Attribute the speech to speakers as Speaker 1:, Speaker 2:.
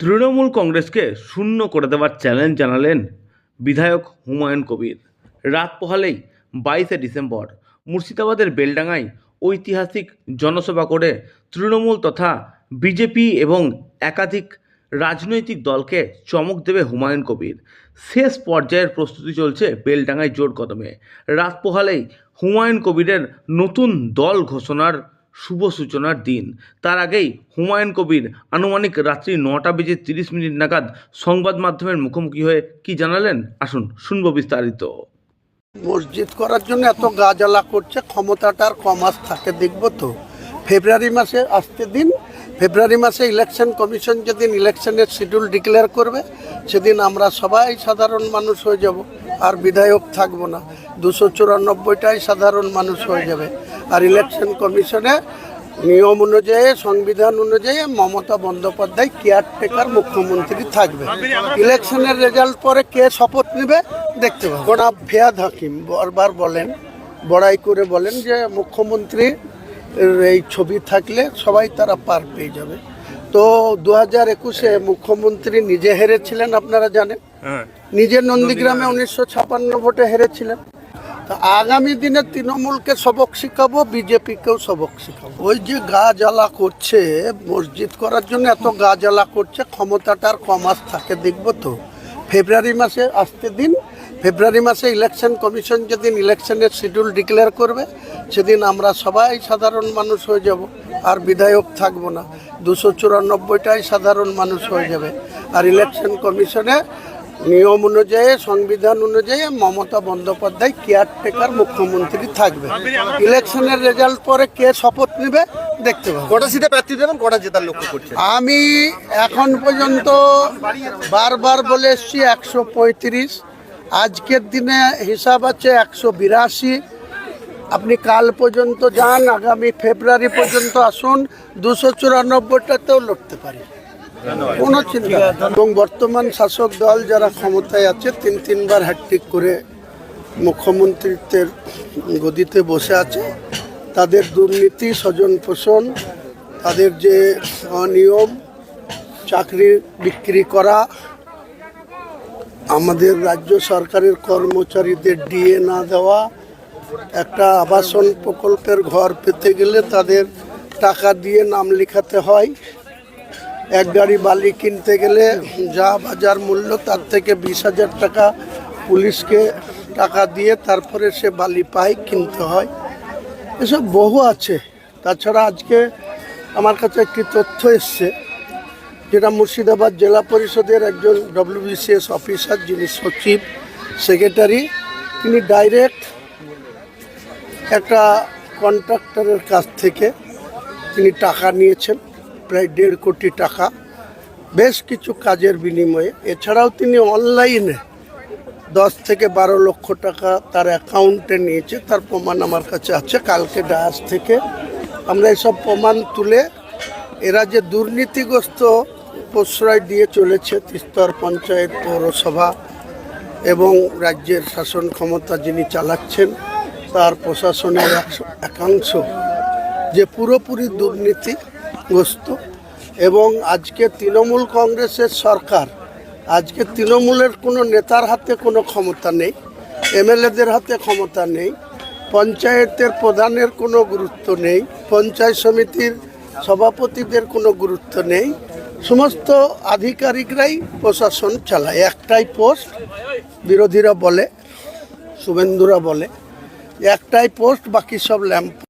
Speaker 1: তৃণমূল কংগ্রেসকে শূন্য করে দেওয়ার চ্যালেঞ্জ জানালেন বিধায়ক হুমায়ুন কবির। রাত পোহালেই বাইশে ডিসেম্বর মুর্শিদাবাদের বেলডাঙ্গায় ঐতিহাসিক জনসভা করে তৃণমূল তথা বিজেপি এবং একাধিক রাজনৈতিক দলকে চমক দেবে হুমায়ুন কবির। শেষ পর্যায়ের প্রস্তুতি চলছে বেলডাঙ্গায় জোর কদমে। রাত পোহালেই হুমায়ুন কবিরের নতুন দল ঘোষণার শুভ সূচনার দিন। তার আগেই হুমায়ুন কবির আনুমানিক রাত্রি নটা বেজে তিরিশ মিনিট নাগাদ সংবাদ মাধ্যমের মুখোমুখি হয়ে কি জানালেন? আসুন, শুনব বিস্তারিত।
Speaker 2: মসজিদ করার জন্য এত গা জ্বালা করছে, ক্ষমতাটা আর কমাস থাকে, দেখব তো। ফেব্রুয়ারি মাসে আসতে দিন, ফেব্রুয়ারি মাসে ইলেকশন কমিশন যেদিন ইলেকশনের শিডিউল ডিক্লেয়ার করবে, সেদিন আমরা সবাই সাধারণ মানুষ হয়ে যাব, আর বিধায়ক থাকব না। দুশো চুরানব্বইটাই সাধারণ মানুষ হয়ে যাবে। আর ইলেকশন কমিশনে নিয়ম অনুযায়ী সংবিধান অনুযায়ী মমতা বন্দ্যোপাধ্যায় কেয়ারটেকার মুখ্যমন্ত্রী থাকবে। ইলেকশনের রেজাল্ট পরে কে শপথ নেবে দেখতে পাবো। গোনা ফিয়াদ হাকিম বারবার বলেন বড়াই করে বলেন যে মুখ্যমন্ত্রী এই ছবি থাকলে সবাই তারা পার পেয়ে যাবে। তো দু হাজার একুশে মুখ্যমন্ত্রী নিজে হেরেছিলেন আপনারা জানেন। নিজে নন্দীগ্রামে উনিশশো ছাপান্ন ভোটে হেরেছিলেন। আগামী দিনে তৃণমূলকে সবক শিখাবো, বিজেপিকেও সবক শিখাবো। ওই যে গা জ্বালা করছে, মসজিদ করার জন্য এত গা জ্বালা করছে, ক্ষমতাটা আর কমাস থাকে, দেখব তো। ফেব্রুয়ারি মাসে আসতে দিন, ফেব্রুয়ারি মাসে ইলেকশন কমিশন যেদিন ইলেকশনের শিডিউল ডিক্লেয়ার করবে, সেদিন আমরা সবাই সাধারণ মানুষ হয়ে যাব, আর বিধায়ক থাকব না। দুশো চুরানব্বইটাই সাধারণ মানুষ হয়ে যাবে। আর ইলেকশন কমিশনে নিয়ম অনুযায়ী সংবিধান অনুযায়ী মমতা বন্দ্যোপাধ্যায় কেয়ারটেকার মুখ্যমন্ত্রী থাকবে। ইলেকশনের রেজাল্ট পরে কে শপথ নেবে দেখতে পাবো।
Speaker 3: কটা সিটে প্রার্থী দেবেন কটা জেতার লক্ষ্য করছেন?
Speaker 2: আমি এখন পর্যন্ত বারবার বলে এসছি একশো পঁয়ত্রিশ। আজকের দিনে হিসাব আছে একশো বিরাশি। আপনি কাল পর্যন্ত যান আগামী ফেব্রুয়ারি পর্যন্ত আসুন। দুশো চুরানব্বইটাতেও লড়তে পারি। কোনো চিন্তা এবং বর্তমান শাসক দল যারা ক্ষমতায় আছে, তিন তিনবার হ্যাট্রিক করে মুখ্যমন্ত্রিত্বের গদিতে বসে আছে। তাদের দুর্নীতি, স্বজন পোষণ, তাদের যে অনিয়ম, চাকরি বিক্রি করা, আমাদের রাজ্য সরকারের কর্মচারীদের ডিএ না দেওয়া, একটা আবাসন প্রকল্পের ঘর পেতে গেলে তাদের টাকা দিয়ে নাম লেখাতে হয়। এক গাড়ি বালি কিনতে গেলে যা বাজার মূল্য, তার থেকে বিশ হাজার টাকা পুলিশকে টাকা দিয়ে তারপরে সে বালি পায়, কিনতে হয়। এসব বহু আছে। তাছাড়া আজকে আমার কাছে একটি তথ্য এসছে, যেটা মুর্শিদাবাদ জেলা পরিষদের একজন ডব্লিউবিসিএস অফিসার যিনি সচিব সেক্রেটারি তিনি ডাইরেক্ট একটা কন্ট্রাক্টরের কাছ থেকে তিনি টাকা নিয়েছেন। প্রায় দেড় কোটি টাকা, বেশ কিছু কাজের বিনিময়ে। এছাড়াও তিনি অনলাইনে দশ থেকে বারো লক্ষ টাকা তার অ্যাকাউন্টে নিয়েছে, তার প্রমাণ আমার কাছে আছে। কালকে ডায়াস থেকে আমরা এসব প্রমাণ তুলে এরা যে দুর্নীতিগ্রস্ত প্রশ্রয় দিয়ে চলেছে তিস্তর পঞ্চায়েত পৌরসভা এবং রাজ্যের শাসন ক্ষমতা যিনি চালাচ্ছেন, তার প্রশাসনের একশো- যে পুরোপুরি দুর্নীতিগ্রস্ত এবং আজকে তৃণমূল কংগ্রেসের সরকার, আজকে তৃণমূলের কোনো নেতার হাতে কোনো ক্ষমতা নেই, এমএলএদের হাতে ক্ষমতা নেই, পঞ্চায়েতের প্রধানের কোনো গুরুত্ব নেই, পঞ্চায়েত সমিতির সভাপতিদের কোনো গুরুত্ব নেই, সমস্ত আধিকারিকরাই প্রশাসন চালায়। একটাই পোস্ট, বিরোধীরা বলে, শুভেন্দুরা বলে, একটাই পোস্ট, বাকি সব ল্যাম্প